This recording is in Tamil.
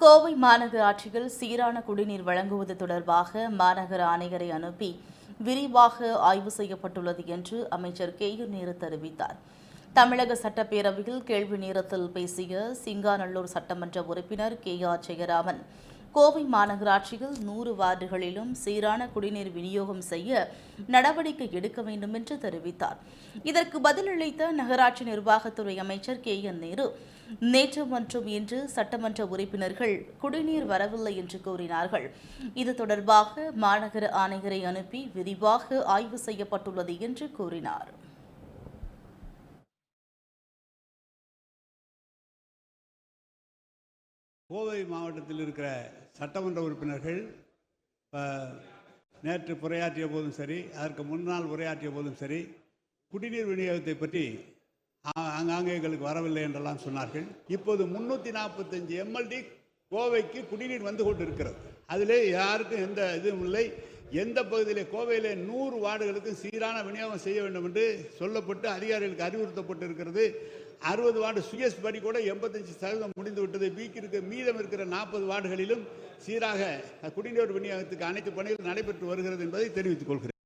கோவை மாநகராட்சியில் சீரான குடிநீர் வழங்குவது தொடர்பாக மாநகர ஆணையரை அனுப்பி விரிவாக ஆய்வு செய்யப்பட்டுள்ளது என்று அமைச்சர் கே யு நேரு தெரிவித்தார். தமிழக சட்டப்பேரவையில் கேள்வி நேரத்தில் பேசிய சிங்காநல்லூர் சட்டமன்ற உறுப்பினர் கே ஆர் ஜெயராமன் கோவை மாநகராட்சியில் நூறு வார்டுகளிலும் சீரான குடிநீர் விநியோகம் செய்ய நடவடிக்கை எடுக்க வேண்டும் என்று தெரிவித்தார். இதற்கு பதிலளித்த நகராட்சி நிர்வாகத்துறை அமைச்சர் கே. என். நேரு நேற்று மற்றும் இன்று சட்டமன்ற உறுப்பினர்கள் குடிநீர் வரவில்லை என்று கூறினார்கள். இது தொடர்பாக மாநகர ஆணையரை அனுப்பி விரிவாக ஆய்வு செய்யப்பட்டுள்ளது என்று கூறினார். கோவை மாவட்டத்தில் இருக்கிற சட்டமன்ற உறுப்பினர்கள் நேற்று உரையாற்றிய போதும் சரி அதற்கு முன்னால் உரையாற்றிய போதும் சரி குடிநீர் விநியோகத்தை பற்றி ஆ- ஆங்காங்கே எங்களுக்கு வரவில்லை என்றெல்லாம் சொன்னார்கள். இப்போது முன்னூற்றி நாற்பத்தஞ்சு எம்எல்டி கோவைக்கு குடிநீர் வந்து கொண்டிருக்கிறது. அதிலே யாருக்கும் எந்த இதுவும் இல்லை. எந்த பகுதியிலே கோவையில் நூறு வார்டுகளுக்கும் சீரான விநியோகம் செய்ய வேண்டும் என்று சொல்லப்பட்டு அதிகாரிகளுக்கு அறிவுறுத்தப்பட்டு இருக்கிறது அறுபது வார்டு சுயஸ் படி கூட எண்பத்தஞ்சு சதவீதம் முடிந்து விட்டது. மீக்கு இருக்க மீதம் இருக்கிற நாற்பது வார்டுகளிலும் சீராக குடிநீர் விநியோகத்துக்கு அனைத்து பணிகள் நடைபெற்று வருகிறது என்பதை தெரிவித்துக் கொள்கிறேன்.